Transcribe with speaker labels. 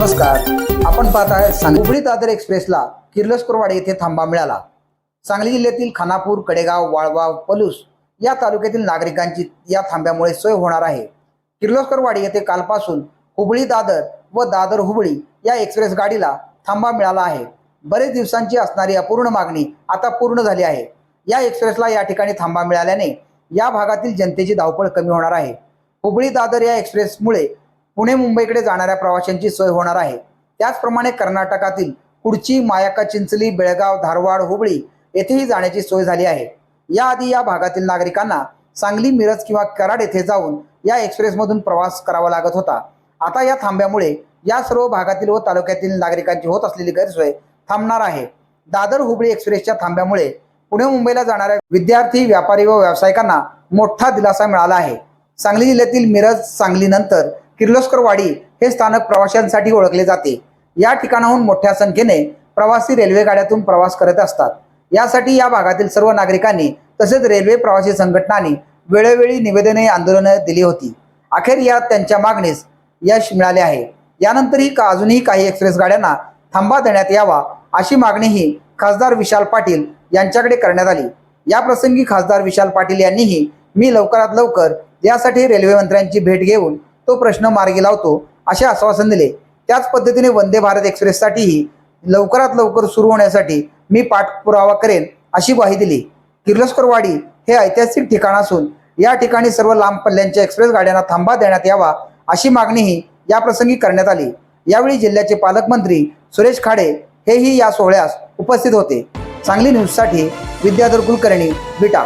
Speaker 1: नमस्कार. आपण पाहत आहे सांग- हुबळी दादर एक्सप्रेसला किर्लोस्करवाडी येथे थांबा मिळाला. सांगली जिल्ह्यातील खानापूर कडेगाव वाळवा पलूस या तालुक्यातील नागरिकांची या थांब्यामुळे सोय होणार आहे. किर्लोस्करवाडी येथे कालपासून हुबळी दादर व दादर हुबळी या एक्सप्रेस गाडीला थांबा मिळाला आहे. बरेच दिवसांची असणारी अपूर्ण मागणी आता पूर्ण झाली आहे. या एक्सप्रेसला या ठिकाणी थांबा मिळाल्याने या भागातील जनतेची धावपळ कमी होणार आहे. हुबळी दादर या एक्सप्रेसमुळे पुणे मुंबईकडे जाणाऱ्या प्रवाशांची सोय होणार आहे. त्याचप्रमाणे कर्नाटकातील कुडची मायाका चिंचली बेळगाव धारवाड हुबळी येथेही जाण्याची सोय झाली आहे. याआधी या भागातील नागरिकांना सांगली मिरज किंवा कराड येथे जाऊन या एक्सप्रेसमधून प्रवास करावा लागत होता. आता या थांब्यामुळे या सर्व भागातील व तालुक्यातील नागरिकांची होत असलेली गैरसोय थांबणार आहे. दादर हुबळी एक्सप्रेसच्या थांब्यामुळे पुणे मुंबईला जाणाऱ्या विद्यार्थी व्यापारी व व्यावसायिकांना मोठा दिलासा मिळाला आहे. सांगली जिल्ह्यातील मिरज सांगलीनंतर किर्लोस्करवाडी हे स्थानक प्रवाशांसाठी ओळखले जाते. या ठिकाणाहून मोठ्या संख्येने प्रवासी रेल्वे गाड्यातून प्रवास करत असतात. यासाठी या भागातील सर्व नागरिकांनी तसेच रेल्वे प्रवासी संघटनांनी वेळोवेळी निवेदने आंदोलनं दिली होती. अखेर या त्यांच्या मागणीस यश मिळाले आहे. यानंतरही का अजूनही काही एक्सप्रेस गाड्यांना थांबा देण्यात यावा अशी मागणीही खासदार विशाल पाटील यांच्याकडे करण्यात आली. या प्रसंगी खासदार विशाल पाटील यांनीही मी लवकरात लवकर यासाठी रेल्वे मंत्र्यांची भेट घेऊन तो प्रश्न मार्गी लावतो असे आश्वासन दिले. त्याच पद्धतीने वंदे भारत एक्सप्रेससाठीही लवकरात लवकर सुरू होण्यासाठी मी पाठपुरावा करेन अशी ग्वाही दिली. किर्लोस्करवाडी हे ऐतिहासिक ठिकाण असून या ठिकाणी सर्व लांब पल्ल्यांच्या एक्सप्रेस गाड्यांना थांबा देण्यात यावा अशी मागणीही या प्रसंगी करण्यात आली. यावेळी जिल्ह्याचे पालकमंत्री सुरेश खाडे हेही या सोहळ्यास उपस्थित होते. सांगली न्यूजसाठी विद्याधर कुलकर्णी विटा.